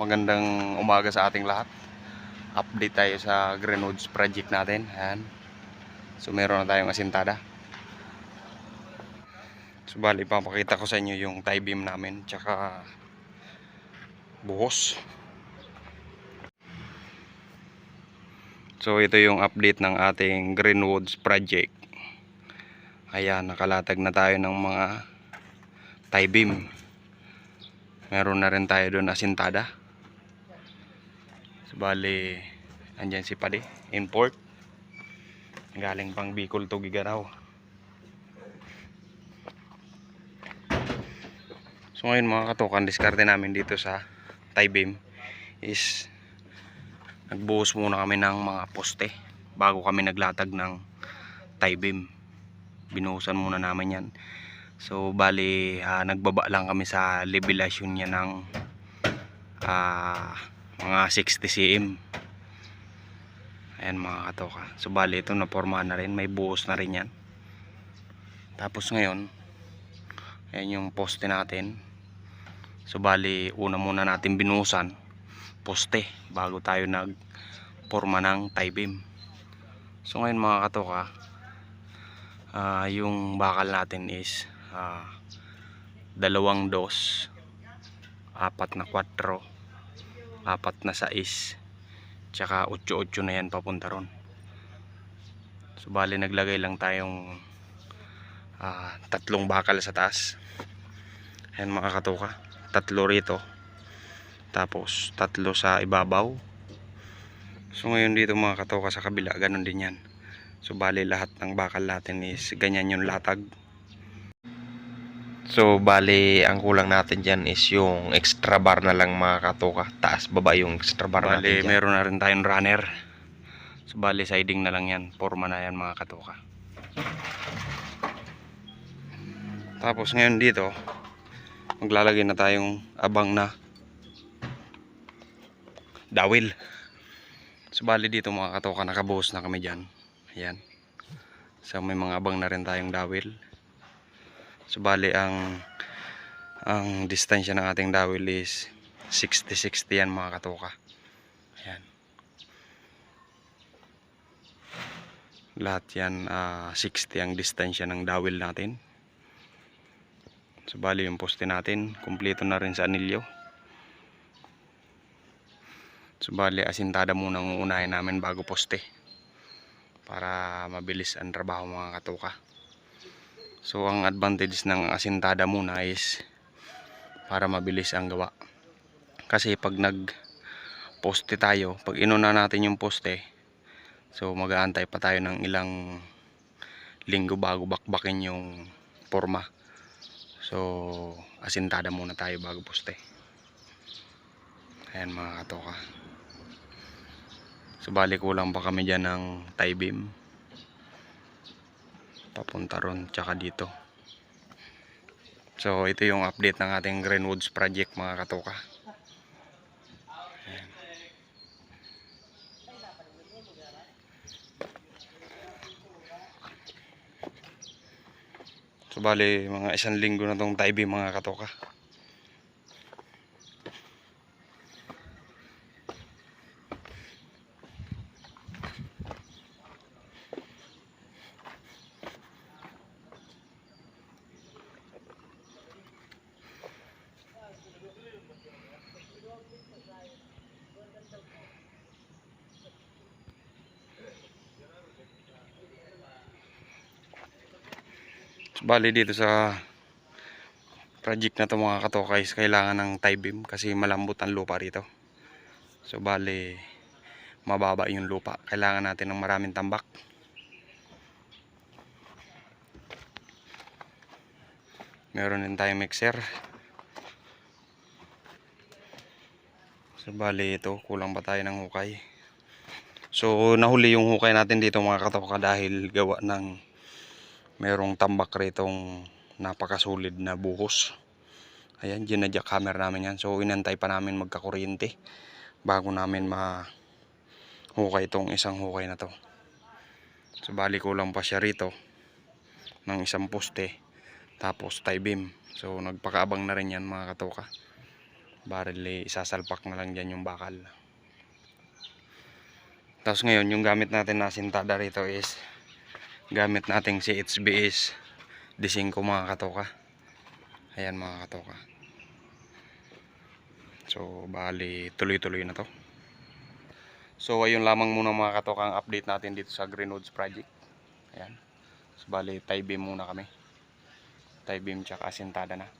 Magandang umaga sa ating lahat. Update tayo sa Greenwoods project natin. Ayan. So meron na tayong asintada. So bali, papakita ko sa inyo yung tie beam namin. Tsaka buhos. So ito yung update ng ating Greenwoods project. Ayan, nakalatag na tayo ng mga tie beam. Meron na rin tayo doon asintada. Bali, andyan si Padi, import. Galing pang Bicol to Gigaraw. So ngayon mga katokan, diskarte namin dito sa tie beam is nagbuhos muna kami ng mga poste bago kami naglatag ng tie beam. Binuhusan muna namin yan. So bali ah, nagbaba lang kami sa levelasyon niya ng ah, mga 60 cm. Ayan mga katoka. So bali ito na forma na rin, may buhos na rin yan. Tapos ngayon, ayan yung poste natin. So bali una muna natin binuhusan poste bago tayo nag forma ng tie beam. So ngayon mga katoka, ah, yung bakal natin is ah, dalawang dos apat na 4 apat na 6 tsaka 8-8 na yan papunta ron. So bali naglagay lang tayong ah, tatlong bakal sa taas. Ayan mga katuka. Tatlo rito. Tapos tatlo sa ibabaw. So ngayon dito mga katuka sa kabila ganun din yan. So bali lahat ng bakal natin is ganyan yung latag So, bali, ang kulang natin dyan is yung extra bar na lang mga katoka. Taas, baba yung extra bar Bali, natin dyan. meron na rin tayong runner. So, bali, siding na lang yan. Forma na yan mga katoka. Tapos, ngayon dito, maglalagay na tayong abang na dawil. So, bali dito mga katoka, nakabuhos na kami dyan. Ayan. So, may mga abang na rin tayong dawil. So bali ang ang distansya ng ating dawil is 60-60 yan mga katoka. Ayan. Lahat yan ah, 60 ang distansya ng dawil natin. So bali yung poste natin, kumpleto na rin sa anilyo. So bali asintada muna ang unahin namin bago poste. Para mabilis ang trabaho mga katoka. So ang advantage ng asintada muna is para mabilis ang gawa. Kasi pag nag poste tayo, pag inuna natin yung poste, so mag-aantay pa tayo ng ilang linggo bago bakbakin yung forma. So asintada muna tayo bago poste. Ayan mga katoka. So bali kulang pa kami dyan ng tie beam papunta ron tsaka dito. So ito yung update ng ating Greenwoods project mga katoka Ayan. so bali mga isang linggo na tong taibi mga katoka bali dito sa project na to mga katokais kailangan ng tie beam kasi malambot ang lupa rito. So bali mababa yung lupa. Kailangan natin ng maraming tambak. Meron din tayong mixer. So bali ito kulang pa tayo ng hukay. So nahuli yung hukay natin dito mga katoka dahil gawa ng merong tambak ritong napakasulid na buhos. Ayan ginadyak hammer namin yan. So inantay pa namin magkakuryente bago namin mahukay itong isang hukay na to. So bali ko lang pa siya rito ng isang poste tapos tie beam so nagpakaabang na rin yan mga katoka barrel eh, isasalpak na lang dyan yung bakal. Tapos ngayon yung gamit natin na sintada rito is gamit nating si HBS D5 mga katoka. Ayan mga katoka. So bali tuloy tuloy na to. So ayun lamang muna mga katoka ang update natin dito sa Greenwoods project. Ayan. So bali tie beam muna kami. Tie beam tsaka sintada na